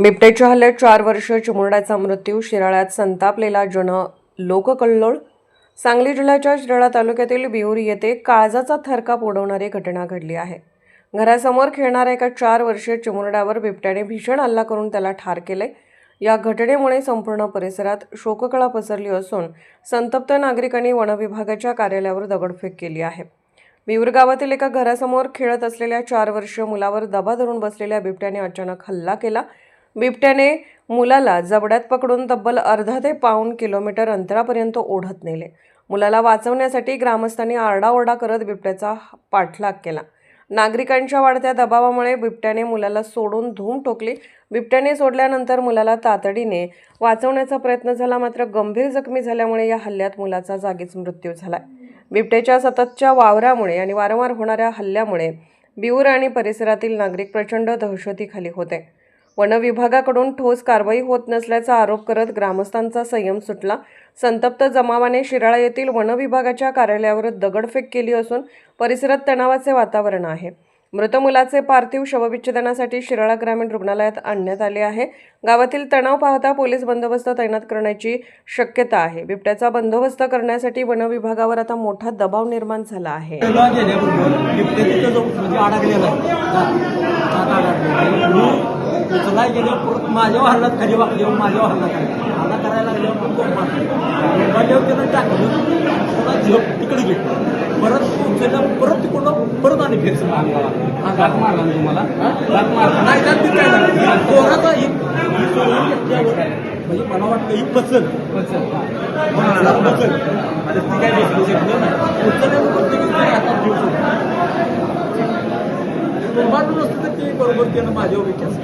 बिबट्याच्या हल्ल्यात चार वर्ष चिमुरड्याचा मृत्यू शिराळ्यात संतापलेला जन लोककल्लोळ. सांगली जिल्ह्याच्या शिराळा तालुक्यातील बिहुरी येथे काळजाचा थरकाप उडवणारी घटना घडली आहे. घरासमोर खेळणाऱ्या एका चार वर्षीय चिमुरड्यावर बिबट्याने भीषण हल्ला करून त्याला ठार केले. या घटनेमुळे संपूर्ण परिसरात शोककळा पसरली असून संतप्त नागरिकांनी वनविभागाच्या कार्यालयावर दगडफेक केली आहे. विवर गावातील एका घरासमोर खेळत असलेल्या चार वर्षीय मुलावर दबा धरून बसलेल्या बिबट्याने अचानक हल्ला केला. बिबट्याने मुलाला जबड्यात पकडून तब्बल अर्धा ते पाऊण किलोमीटर अंतरापर्यंत ओढत नेले. मुलाला वाचवण्यासाठी ग्रामस्थांनी आरडाओरडा करत बिबट्याचा पाठलाग केला. नागरिकांच्या वाढत्या दबावामुळे बिबट्याने मुलाला सोडून धूम ठोकली. बिबट्याने सोडल्यानंतर मुलाला तातडीने वाचवण्याचा प्रयत्न झाला मात्र गंभीर जखमी झाल्यामुळे या हल्ल्यात मुलाचा जागीच मृत्यू झाला बिबट्याच्या सततच्या वावरामुळे आणि वारंवार होणाऱ्या हल्ल्यामुळे बिऊर आणि परिसरातील नागरिक प्रचंड दहशतीखाली होते. वनविभागाकडून ठोस कारवाई होत नसल्याचा आरोप करत ग्रामस्थांचा संयम सुटला. संतप्त जमावाने शिराळा येथील वनविभागाच्या कार्यालयावर दगडफेक केली असून परिसरात तणावाचे वातावरण आहे. मृत मुलाचे पार्थिव शवविच्छेदनासाठी शिराळा ग्रामीण रुग्णालयात आणण्यात आले आहे. गावातील तणाव पाहता पोलीस बंदोबस्त तैनात करण्याची शक्यता आहे. बिबट्याचा बंदोबस्त करण्यासाठी वन विभागावर आता मोठा दबाव निर्माण झाला आहे. तिथं मी उचलाय गेल्यावर परत माझ्या वाहनात खाली वाकल्यावर माझ्या वाहनात आली हल्ला करायला लागल्यावर माझ्यावर त्यानं टाकलं पुन्हा झोप तिकडे गेली. परत उचललं परत तिकडं परत आणि फेर दात मारला ना तुम्हाला. दात मारला. नाही त्यात ती काय झालं पोराचा ही ही सोडून घेतल्यावर म्हणजे मला वाटलं ही. हा. मला बसल आता ती काय बसू शकलं नाही उचलल्यावर तुम्ही बरोबर त्यांना माझ्या उभी केस